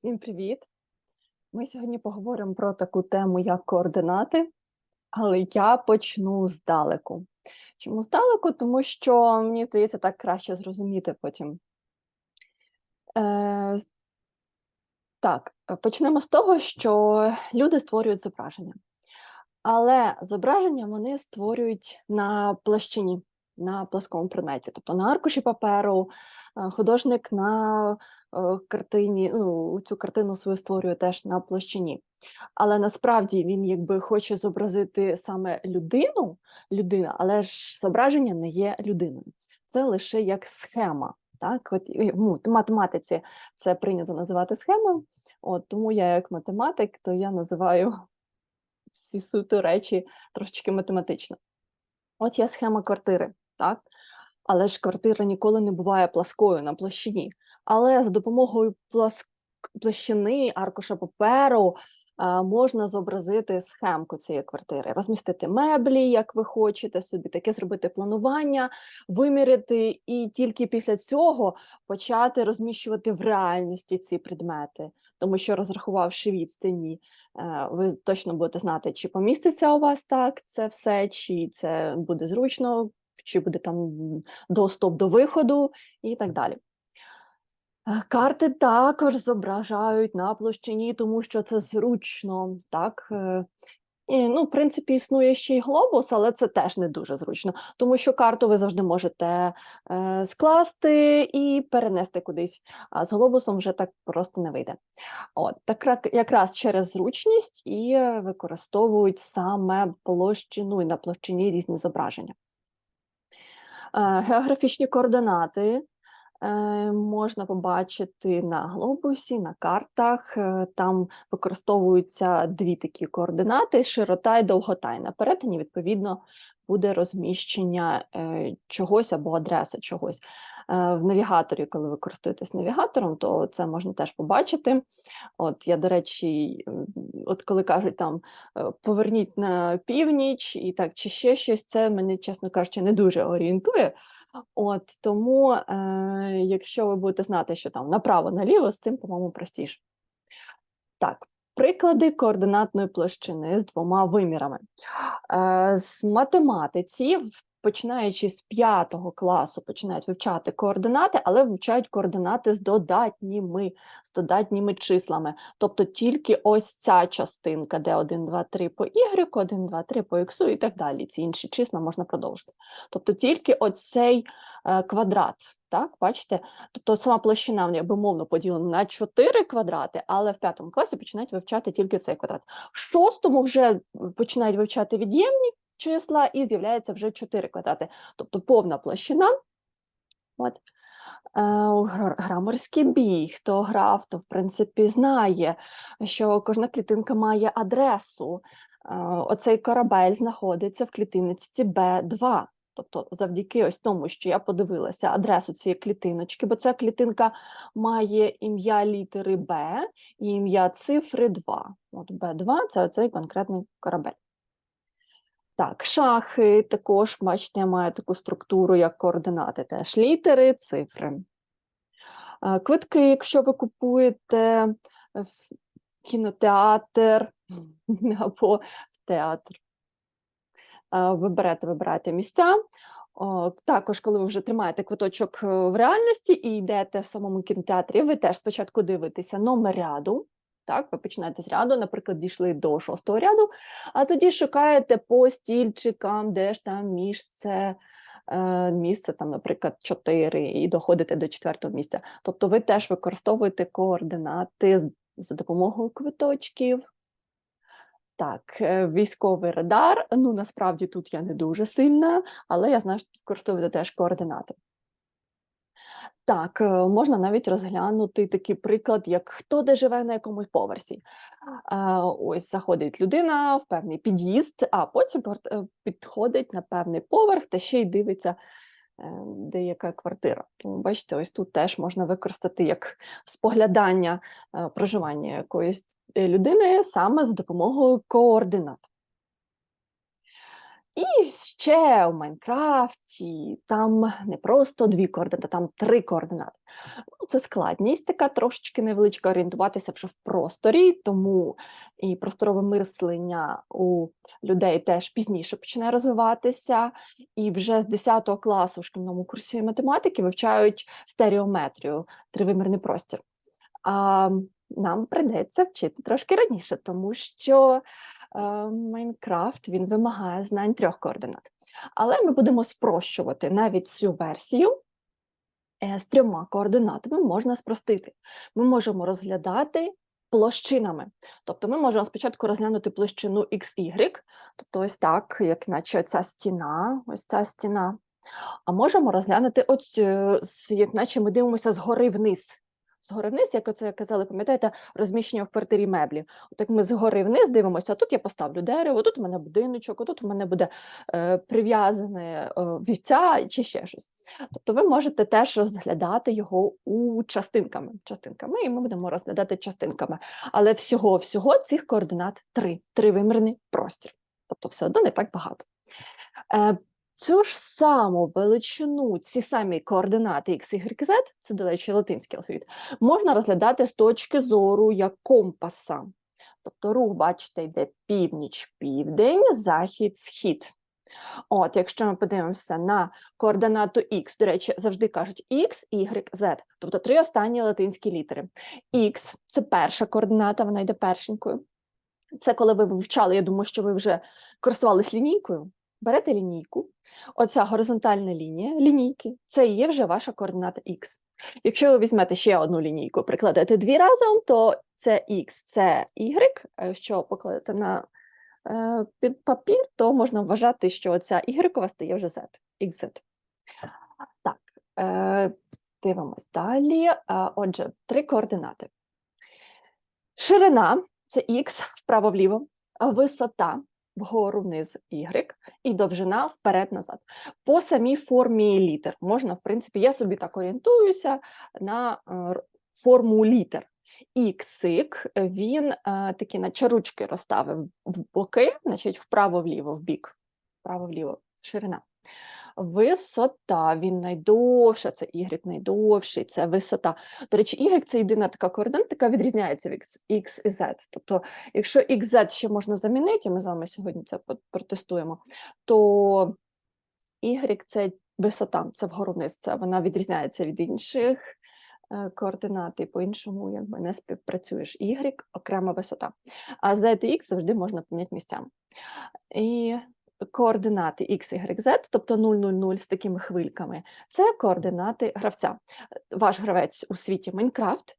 Всім привіт! Ми сьогодні поговоримо про таку тему, як координати, але я почну здалеку. Чому здалеку? Тому що мені здається так краще зрозуміти потім. Е, так, почнемо з того, що люди створюють зображення. Але зображення вони створюють на площині, на плоскому предметі, тобто на аркуші паперу, е, художник на картині, ну, цю картину свою створює теж на площині. Але насправді він якби хоче зобразити саме людину, людина, але ж зображення не є людиною. Це лише як схема. Так, от ну, в математиці це прийнято називати схемою. От тому я, як математик, то я називаю всі суто речі трошечки математично. От є схема квартири, так? Але ж квартира ніколи не буває пласкою на площині. Але за допомогою пласк... площини, аркуша паперу а, можна зобразити схемку цієї квартири, розмістити меблі, як ви хочете собі, таке зробити планування, виміряти, і тільки після цього почати розміщувати в реальності ці предмети. Тому що, розрахувавши відстані, е, ви точно будете знати, чи поміститься у вас так це все, чи це буде зручно, чи буде там доступ до виходу і так далі. Карти також зображають на площині, тому що це зручно, так. е, І, ну, в принципі, існує ще й глобус, але це теж не дуже зручно, тому що карту ви завжди можете е, скласти і перенести кудись, а з глобусом вже так просто не вийде. От, так якраз через зручність і е, використовують саме площину і на площині різні зображення. Е, Географічні координати можна побачити на глобусі, на картах. Е, Там використовуються дві такі координати: широта і довгота. І на перетині, відповідно, буде розміщення е, чогось або адреса чогось. Е, В навігаторі, коли ви користуєтесь навігатором, то це можна теж побачити. От я, до речі, от коли кажуть там е, поверніть на північ і так, чи ще щось, це мене, чесно кажучи, не дуже орієнтує. От тому, е, якщо ви будете знати, що там направо-наліво, з цим, по-моєму, простіше. Так, приклади координатної площини з двома вимірами. Е, з математиці, в- починаючи з п'ятого класу, починають вивчати координати, але вивчають координати з додатніми, з додатніми числами. Тобто тільки ось ця частинка, де 1, 2, 3 по y, 1, 2, 3 по x і так далі. Ці інші числа можна продовжити. Тобто тільки оцей е, квадрат. Так, бачите? Тобто сама площина в неї безумовно поділена на 4 квадрати, але в п'ятому класі починають вивчати тільки цей квадрат. В шостому вже починають вивчати від'ємні числа і з'являється вже 4 квадрати. Тобто повна площина. От. Е, гра- Граморський бій, хто грав, то в принципі знає, що кожна клітинка має адресу. Е, Оцей корабель знаходиться в клітиночці Б2. Тобто, завдяки ось тому, що я подивилася адресу цієї клітиночки, бо ця клітинка має ім'я літери Б і ім'я цифри 2. От Б2 це оцей конкретний корабель. Так, шахи також, бачите, мають таку структуру, як координати, теж літери, цифри. Е, Квитки, якщо ви купуєте в кінотеатр або в театр, е, ви берете, вибираєте місця. Також, коли ви вже тримаєте квиточок е, в реальності і йдете в самому кінотеатрі, ви теж спочатку дивитеся номер ряду. Так, ви починаєте з ряду, наприклад, дійшли до шостого ряду, а тоді шукаєте по стільчикам, де ж там місце, е, місце там, наприклад, 4, і доходите до четвертого місця. Тобто ви теж використовуєте координати за допомогою квиточків. Так, е, військовий радар. Ну, насправді тут я не дуже сильна, але я знаю, що використовуєте теж координати. Так, е, можна навіть розглянути такий приклад, як хто де живе на якомусь поверсі. Е, Ось заходить людина в певний під'їзд, а потім е, підходить на певний поверх та ще й дивиться, де яка квартира. Тому бачите, ось тут теж можна використати як споглядання проживання якоїсь людини саме за допомогою координат. І ще в Майнкрафті там не просто дві координати, там три координати. Ну, це складність така трошечки невеличка орієнтуватися вже в просторі, тому і просторове мислення у людей теж пізніше починає розвиватися. І вже з 10 класу в шкільному курсі математики вивчають стереометрію, тривимірний простір. А нам прийдеться вчити трошки раніше, тому що Майнкрафт він вимагає знань трьох координат. Але ми будемо спрощувати навіть цю версію е, з трьома координатами можна спростити. Ми можемо розглядати площинами. Тобто ми можемо спочатку розглянути площину XY, тобто ось так, як наче ця стіна, ось ця стіна. А можемо розглянути, е, як наче ми дивимося згори вниз. Згори вниз, як оце казали, пам'ятаєте, розміщення в квартирі меблів. Отак ми згори вниз дивимося, а тут я поставлю дерево, тут у мене будиночок, тут у мене буде е, прив'язане е, вівця чи ще щось. Тобто ви можете теж розглядати його у частинками. частинками, і ми будемо розглядати частинками. Але всього-всього цих координат три. Тривимірний простір. Тобто все одно не так багато. Цю ж саму величину, ці самі координати x, y, z, це, до речі, латинський алфавіт, можна розглядати з точки зору як компаса. Тобто рух, бачите, йде північ, південь, захід, схід. От, якщо ми подивимося на координату x, до речі, завжди кажуть x, y, z, тобто три останні латинські літери. x – це перша координата, вона йде першенькою. Це коли ви вивчали, я думаю, що ви вже користувались лінійкою. Берете лінійку, оця горизонтальна лінія лінійки, це і є вже ваша координата x. Якщо ви візьмете ще одну лінійку, прикладете дві разом, то це x, це y, а якщо покладете на е, під папір, то можна вважати, що ця y стає вже z, xz. Так, е, дивимось далі. Е, отже, три координати. Ширина це x вправо-вліво, висота вгору вниз y і довжина вперед-назад. По самій формі літер можна, в принципі, я собі так орієнтуюся на е, форму літер. Іксик, він е, такі наче ручки розставив в боки, значить вправо-вліво, в бік, вправо-вліво, ширина. Висота, він найдовша, це Y найдовший, це висота. До речі, Y це єдина така координата, яка відрізняється від X, і Z. Тобто, якщо XZ ще можна замінити, ми з вами сьогодні це протестуємо, то Y це висота, це вгору вниз, це вона відрізняється від інших е, координат, і по-іншому якби не співпрацюєш. Y окрема висота. А Z і X завжди можна поміняти місцями. І координати X, Y, Z, тобто 0, 0, 0 з такими хвильками, це координати гравця. Ваш гравець у світі Майнкрафт,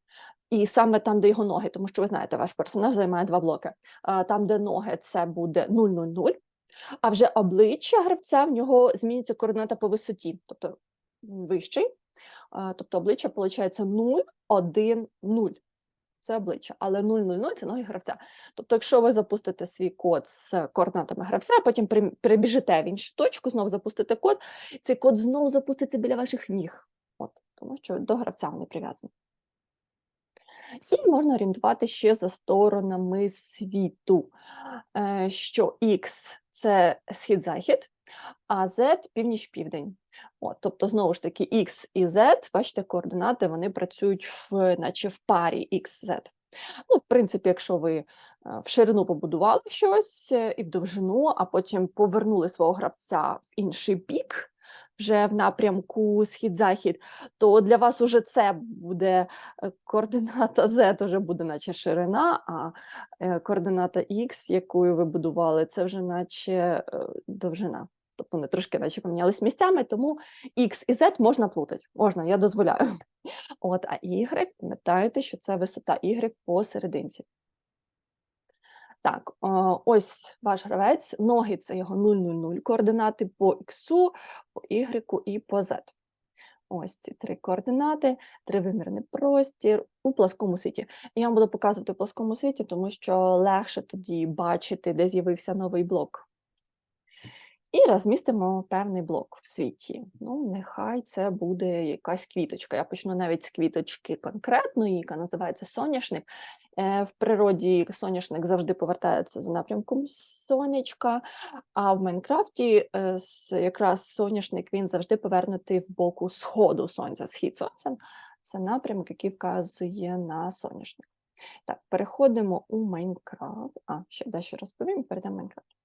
і саме там, де його ноги, тому що ви знаєте, ваш персонаж займає два блоки. Там, де ноги, це буде 0, 0, 0, а вже обличчя гравця в нього зміниться координата по висоті, тобто вищий. Тобто обличчя виходить 0, 1, 0. Це обличчя, але 000 – це ноги гравця. Тобто, якщо ви запустите свій код з координатами гравця, потім перебіжите в іншу точку, знову запустите код, цей код знову запуститься біля ваших ніг. От, тому що до гравця вони прив'язані. І можна орієнтувати ще за сторонами світу, е, що X – це схід-захід, а Z – північ-південь. От, тобто, знову ж таки, X і Z, бачите, координати, вони працюють в, наче в парі XZ. Ну, в принципі, якщо ви е, в ширину побудували щось е, і в довжину, а потім повернули свого гравця в інший бік, вже в напрямку схід-захід, то для вас уже це буде е, координата Z, вже буде наче ширина, а координата X, якою ви будували, це вже наче довжина. Тобто вони трошки наче помінялись місцями, тому X і Z можна плутати. Можна, я дозволяю. От, а Y, пам'ятаєте, що це висота Y посерединці. Так, ось ваш гравець, ноги це його 0,00 координати по X, по Y і по Z. Ось ці три координати, тривимірний простір у плоскому світі. Я вам буду показувати в плоскому світі, тому що легше тоді бачити, де з'явився новий блок. І розмістимо певний блок в світі. Ну, нехай це буде якась квіточка. Я почну навіть з квіточки конкретної, яка називається соняшник. Е, В природі соняшник завжди повертається за напрямком сонячка, а в Майнкрафті е, якраз соняшник він завжди повернутий в боку сходу сонця. Схід сонця Це напрямок, який вказує на соняшник. Так, переходимо у Майнкрафт. А, ще дещо розповім, перейдемо в Майнкрафт.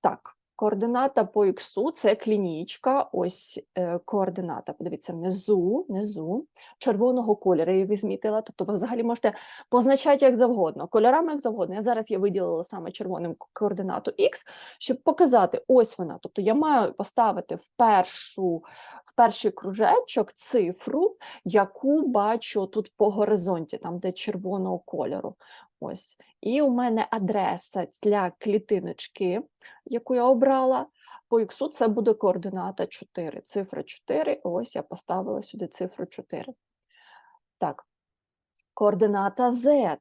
Так, координата по іксу це клінічка. Ось е, координата. Подивіться, внизу, внизу червоного кольору. Я відмітила. Тобто ви взагалі можете позначати як завгодно, кольорами як завгодно. Я зараз я виділила саме червоним координату X, щоб показати, ось вона. Тобто я маю поставити в першу, в перший кружечок цифру, яку бачу тут по горизонті, там де червоного кольору. Ось. І у мене адреса для клітиночки, яку я обрала. По іксу це буде координата 4, цифра 4. Ось я поставила сюди цифру 4. Так, координата Z.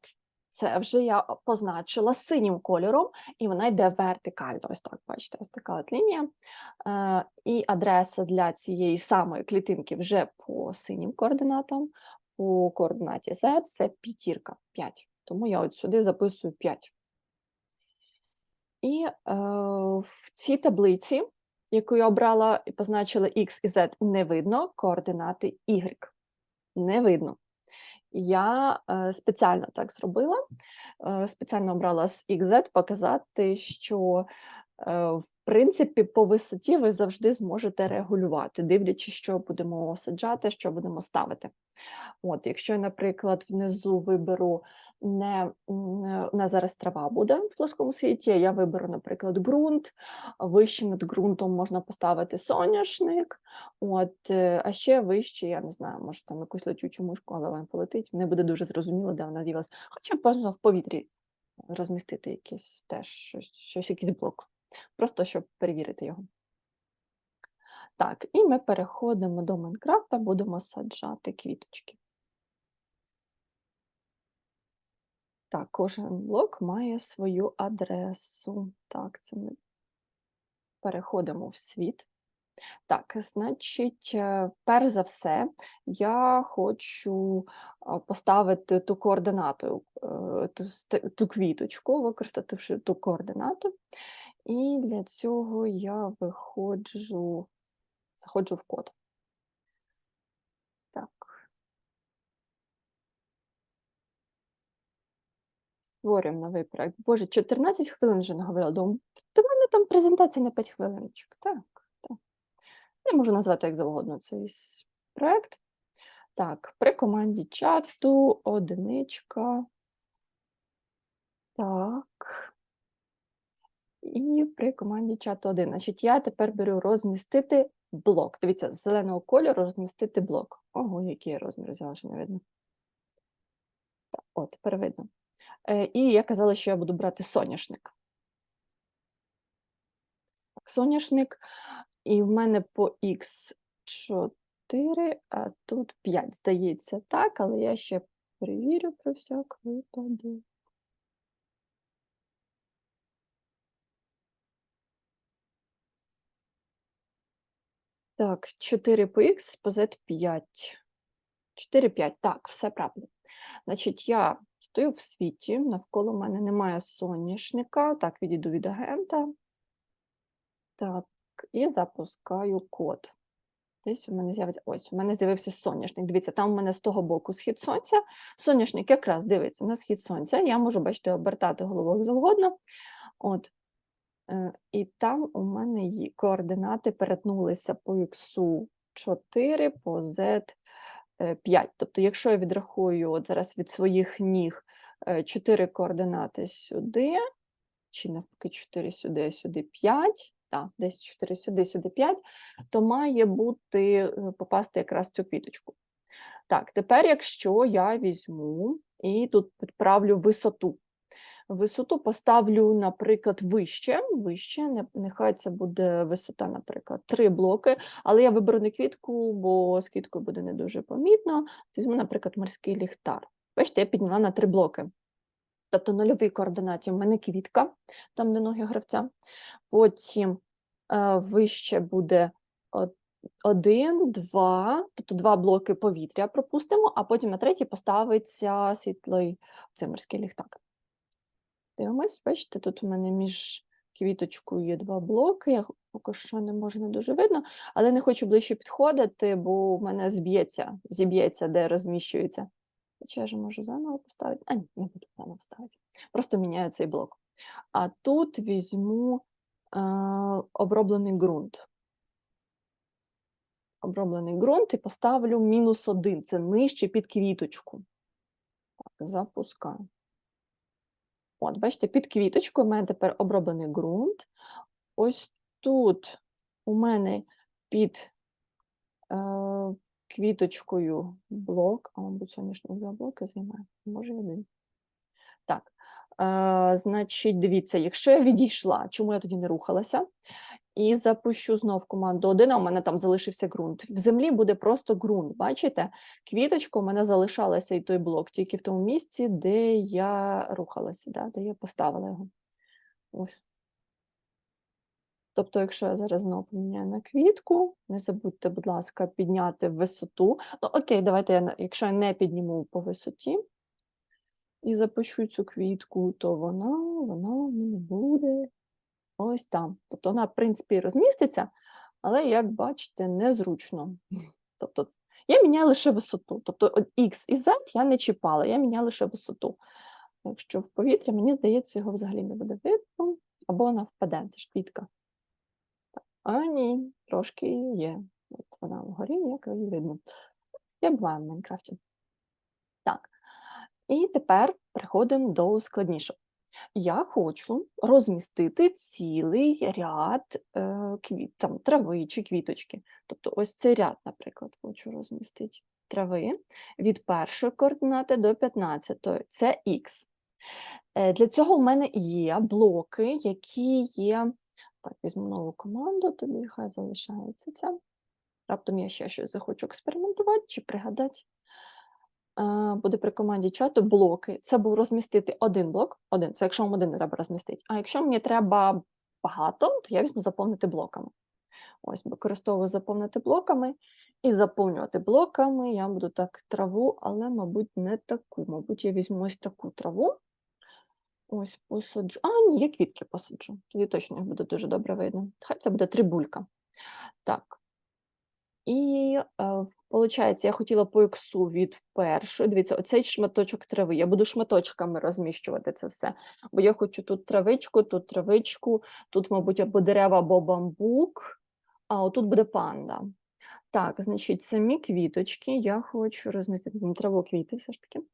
Це вже я позначила синім кольором, і вона йде вертикально. Ось так, бачите, ось така от лінія. Е, і адреса для цієї самої клітинки вже по синім координатам. По координаті Z це п'ятірка 5. Тому я от сюди записую 5. І е, в цій таблиці, яку я обрала і позначила X і Z, не видно координати Y. Не видно. Я е, спеціально так зробила. Е, спеціально обрала з XZ показати, що в принципі по висоті ви завжди зможете регулювати, дивлячись, що будемо саджати, що будемо ставити. От, якщо наприклад, внизу виберу не е, у нас зараз трава буде в плоскому світі, я виберу, наприклад, ґрунт, вище над ґрунтом можна поставити соняшник, от, е, а ще вище, я не знаю, може там якусь летючу мушку, але вона полетить, не буде дуже зрозуміло, де вона ділась. Хоча б можна в повітрі розмістити якийсь теж щось якийсь блок, просто щоб перевірити його. Так, і ми переходимо до Майнкрафта, будемо саджати квіточки. Так, кожен блок має свою адресу. Так, це ми переходимо в світ. Так, значить, е, перш за все, я хочу поставити ту координату, е, ту квіточку, використавши ту координату. І для цього я виходжу, заходжу в код. Так. Створюємо новий проект. Боже, 14 хвилин вже наговорила. Думаю, до мене там презентація на 5 хвилиночок. Так, так. Я можу назвати як завгодно цей проект. Так, при команді чату одиничка. Так. І при команді чату 1. Значить, я тепер беру розмістити блок. Дивіться, з зеленого кольору розмістити блок. Ого, який я розмір взяла, що не видно. О, тепер видно. Е, і я казала, що я буду брати соняшник. Соняшник, і в мене по Х4, а тут 5. Здається, так, але я ще перевірю про всяк випадок. Так, 4 по Х, по Z 5. 4, 5. Так, все правильно. Значить, я стою в світі, навколо мене немає соняшника. Так, відійду від агента. Так, і запускаю код. Десь у мене з'явиться. Ось, у мене з'явився соняшник. Дивіться, там у мене з того боку схід сонця. Соняшник якраз дивиться на схід сонця. Я можу, бачите, обертати головою завгодно. От. Е, І там у мене є координати перетнулися по X 4, по Z 5. Тобто, якщо я відрахую от зараз від своїх ніг 4 координати сюди, чи навпаки 4 сюди, сюди 5, так, десь 4 сюди, сюди 5, то має бути е, попасти якраз цю квіточку. Так, тепер, якщо я візьму і тут підправлю висоту. Висоту поставлю, наприклад, вище. Вище, нехай це буде висота, наприклад, 3 блоки, але я виберу не квітку, бо з квіткою буде не дуже помітно. Візьму, наприклад, морський ліхтар. Бачите, я підняла на 3 блоки. Тобто нульові координаті в мене квітка, там де ноги гравця. Потім е, вище буде один, два, тобто два блоки повітря пропустимо, а потім на третій поставиться світлий цей морський ліхтар. Дивимось, бачите, тут у мене між квіточкою є два блоки. Я поки що не може не дуже видно, але не хочу ближче підходити, бо в мене зб'ється, зіб'ється, де розміщується. Хоча я ж можу заново поставити. А, ні, не буду заново ставити. Просто міняю цей блок. А тут візьму е, оброблений ґрунт. Оброблений ґрунт і поставлю мінус один. Це нижче під квіточку. Так, запускаю. От, бачите, під квіточкою у мене тепер оброблений ґрунт. Ось тут у мене під е, квіточкою блок, а мабуть, сьогоднішні два блоки займає, може один. Так, значить, дивіться, якщо я відійшла, чому я тоді не рухалася? І запущу знов команду 1, а у мене там залишився ґрунт. В землі буде просто ґрунт. Бачите? Квіточка у мене залишалася і той блок, тільки в тому місці, де я рухалася, да, де я поставила його. Ось. Тобто, якщо я зараз знову поміняю на квітку, не забудьте, будь ласка, підняти висоту. Ну, окей, давайте я, якщо я не підніму по висоті і запущу цю квітку, то вона, вона в буде ось там. Тобто вона, в принципі, розміститься, але, як бачите, незручно. Тобто, я міняю лише висоту. Тобто от X і Z я не чіпала, я міняю лише висоту. Якщо в повітря, мені здається, його взагалі не буде видно, або вона впаде, це ж квітка. А ні, трошки є. От вона вгорі, як її видно. Я буваю в Майнкрафті. Так. І тепер переходимо до складнішого. Я хочу розмістити цілий ряд е, квіт, там, трави чи квіточки. Тобто ось цей ряд, наприклад, хочу розмістити трави від першої координати до 15. Це Х. Е, Для цього в мене є блоки, які є. Так, візьму нову команду, тобі хай залишається це. Раптом я ще щось захочу експериментувати чи пригадати. Е, Буде при команді чату блоки. Це був розмістити один блок, один, це якщо вам один треба розмістити. А якщо мені треба багато, то я візьму заповнити блоками. Ось, використовую заповнити блоками. І заповнювати блоками я буду так траву, але, мабуть, не таку. Мабуть, я візьму ось таку траву. Ось посаджу. А, ні, я квітки посаджу. Тоді точно їх буде дуже добре видно. Хай це буде трибулька. Так. І виходить, я хотіла по іксу від першої. Дивіться, оцей шматочок трави. Я буду шматочками розміщувати це все. Бо я хочу тут травичку, тут травичку, тут, мабуть, або дерева, або бамбук, а отут буде панда. Так, значить, самі квіточки я хочу розмістити траву квіти, все ж таки.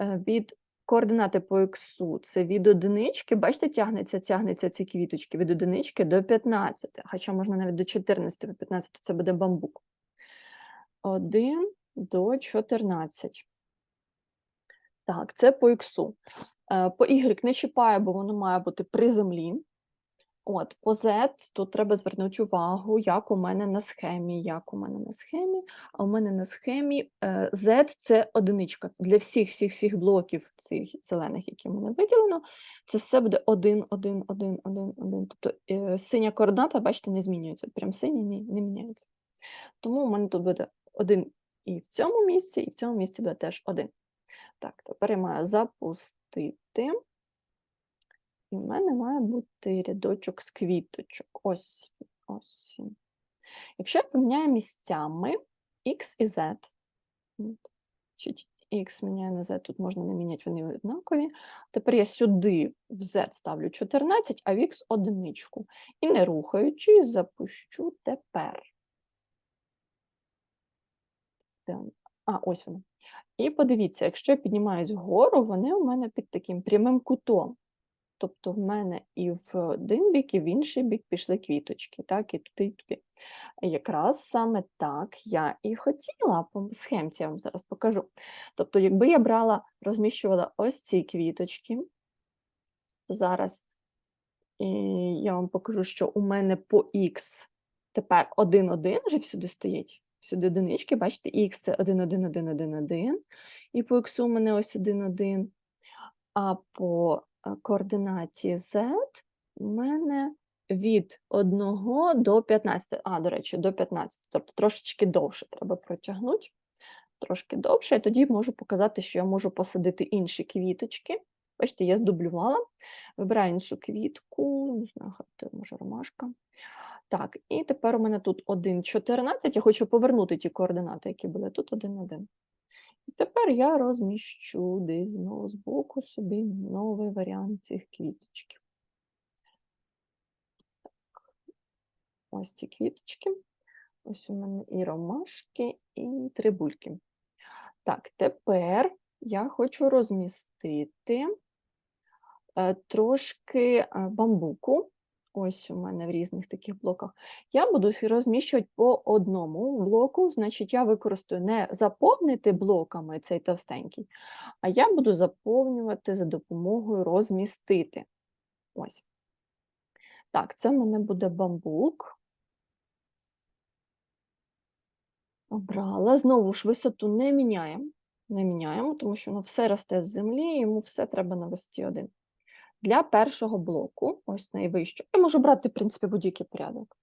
Е, Від координати по іксу це від одинички, бачите, тягнеться, тягнеться ці квіточки від одинички до 15, хоча можна навіть до 14, бо 15 це буде бамбук. 1 до 14. Так, це по іксу. Е, По Y не чіпає, бо воно має бути при землі. От, по Z тут треба звернути увагу, як у мене на схемі. Як у мене на схемі, а у мене на схемі е, Z це одиничка. Для всіх всіх всіх блоків цих зелених, які мене виділено, це все буде 1, 1, 1, 1, 1. Тобто е, синя координата, бачите, не змінюється. Прям синя не, не міняється. Тому у мене тут буде 1 і в цьому місці, і в цьому місці буде теж 1. Так, тепер я маю запустити. І в мене має бути рядочок з квіточок. Ось, ось він. Якщо я поміняю місцями X і Z, значить, X міняю на Z, тут можна не міняти, вони однакові. Тепер я сюди в Z ставлю 14, а в X одиничку. І не рухаючись, запущу тепер. А, ось воно. І подивіться, якщо я піднімаюсь вгору, вони у мене під таким прямим кутом. Тобто в мене і в один бік, і в інший бік пішли квіточки, так, і туди, і туди. Якраз саме так я і хотіла по схемці, я вам зараз покажу. Тобто, якби я брала, розміщувала ось ці квіточки, то зараз і я вам покажу, що у мене по Х тепер 1-1 вже всюди стоїть. Всюди одинички, бачите, Х це 1, 1, 1, 1, 1, і по Х у мене ось 1, 1. А по координаті Z у мене від 1 до 15. А, до речі, до 15. Тобто трошечки довше треба протягнути. Трошки довше, і тоді можу показати, що я можу посадити інші квіточки. Бачите, я здублювала. Вибираю іншу квітку, не знаю, може ромашка. Так, і тепер у мене тут 1, 14. Я хочу повернути ті координати, які були тут 1, 1. І тепер я розміщу десь знову збоку собі новий варіант цих квіточків. Так. Ось ці квіточки. Ось у мене і ромашки, і трибульки. Так, тепер я хочу розмістити е, трошки е, бамбуку. Ось у мене в різних таких блоках. Я буду розміщувати по одному блоку, значить, я використаю не заповнити блоками цей товстенький, а я буду заповнювати за допомогою розмістити. Ось. Так, це в мене буде бамбук. Обрала. Знову ж висоту не міняємо. Не міняємо, тому що воно все росте з землі, йому все треба на висоті 1. Для першого блоку, ось найвищого, я можу брати, в принципі, будь-який порядок.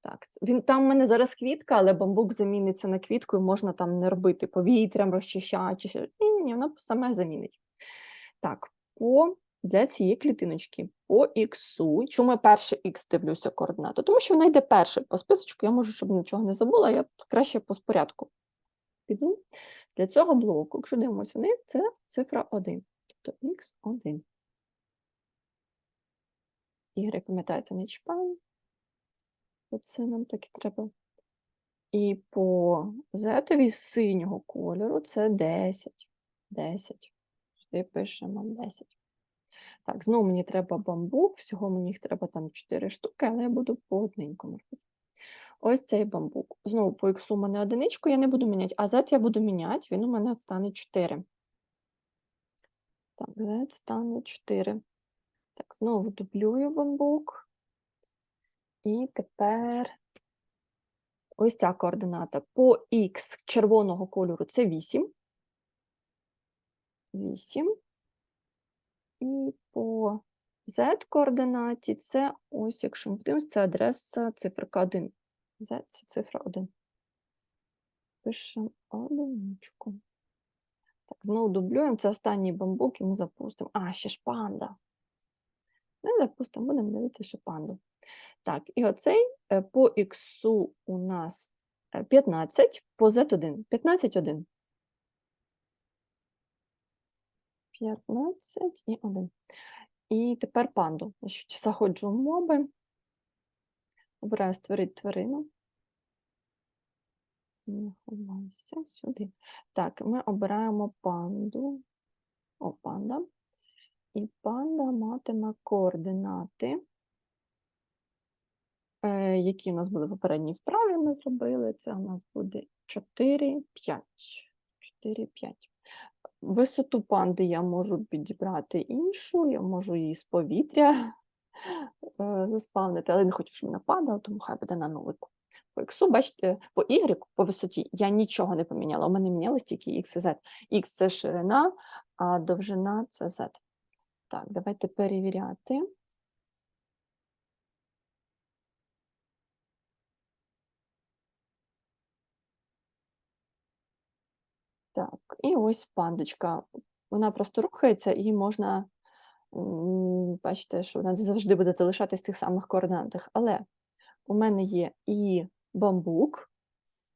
Так, він, там в мене зараз квітка, але бамбук заміниться на квітку, і можна там не робити повітрям, розчищати. Ні, ні, ні, воно саме замінить. Так, по, для цієї клітиночки по іксу. Чому я перший ікс дивлюся координату? Тому що вона йде перший по списочку, я можу, щоб нічого не забула, я краще по порядку піду. Для цього блоку, якщо дивимося вниз, це цифра 1. Тобто х1. Y, пам'ятаєте, не чіпаємо. Оце нам так і треба. І по зетові синього кольору це 10. 10. Сюди пишемо 10. Так, знову мені треба бамбук, всього мені їх треба там 4 штуки, але я буду по одненькому робити. Ось цей бамбук. Знову по іксу у мене одиничку, я не буду міняти, а Z я буду міняти, він у мене стане 4. Так, Z стане 4. Так, знову дублюю бамбук. І тепер ось ця координата. По Х червоного кольору це 8. 8. І по Z координаті це ось, якщо ми подивимося, це адреса циферка 1. Z це цифра 1. Пишемо одиничку. Так, знову дублюємо. Це останній бамбук і ми запустимо. А, ще ж панда. Не запустимо, будемо дивитися панду. Так, і оцей е, по іксу у нас е, 15, по Z1. 15, 1. 15 і 1. І тепер панду. Заходжу в моби. Обираю створити тварину. Не ховайся сюди. Так, ми обираємо панду. О, панда. І панда матиме координати, е, які у нас були в попередній вправі, ми зробили. Це у нас буде 4, 5. 4, 5. Висоту панди я можу підібрати іншу, я можу її з повітря е, заспавнити, але не хочу, щоб вона падала, тому хай буде на нулику. По іксу, бачите, по Y, по висоті я нічого не поміняла. У мене мінялись тільки X і Z. X це ширина, а довжина це Z. Так, давайте перевіряти. Так, і ось пандочка. Вона просто рухається, і можна, бачите, що вона завжди буде залишатись в тих самих координатах. Але у мене є і бамбук,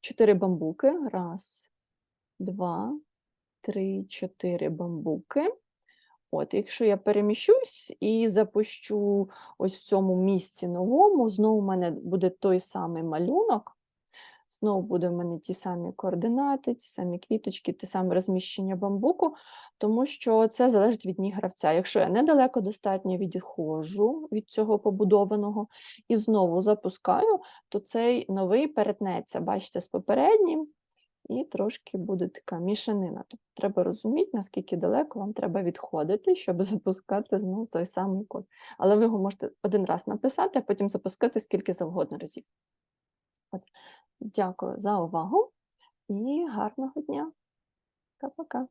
чотири бамбуки. Раз, два, три, чотири бамбуки. От, якщо я переміщусь і запущу ось в цьому місці новому, знову в мене буде той самий малюнок. Знову буде в мене ті самі координати, ті самі квіточки, те саме розміщення бамбуку, тому що це залежить від ніг гравця. Якщо я недалеко достатньо відходжу від цього побудованого і знову запускаю, то цей новий перетнеться, бачите, з попереднім, і трошки буде така мішанина. Тобто треба розуміти, наскільки далеко вам треба відходити, щоб запускати знову той самий код. Але ви його можете один раз написати, а потім запускати скільки завгодно разів. От. Дякую за увагу і гарного дня. Пока-пока.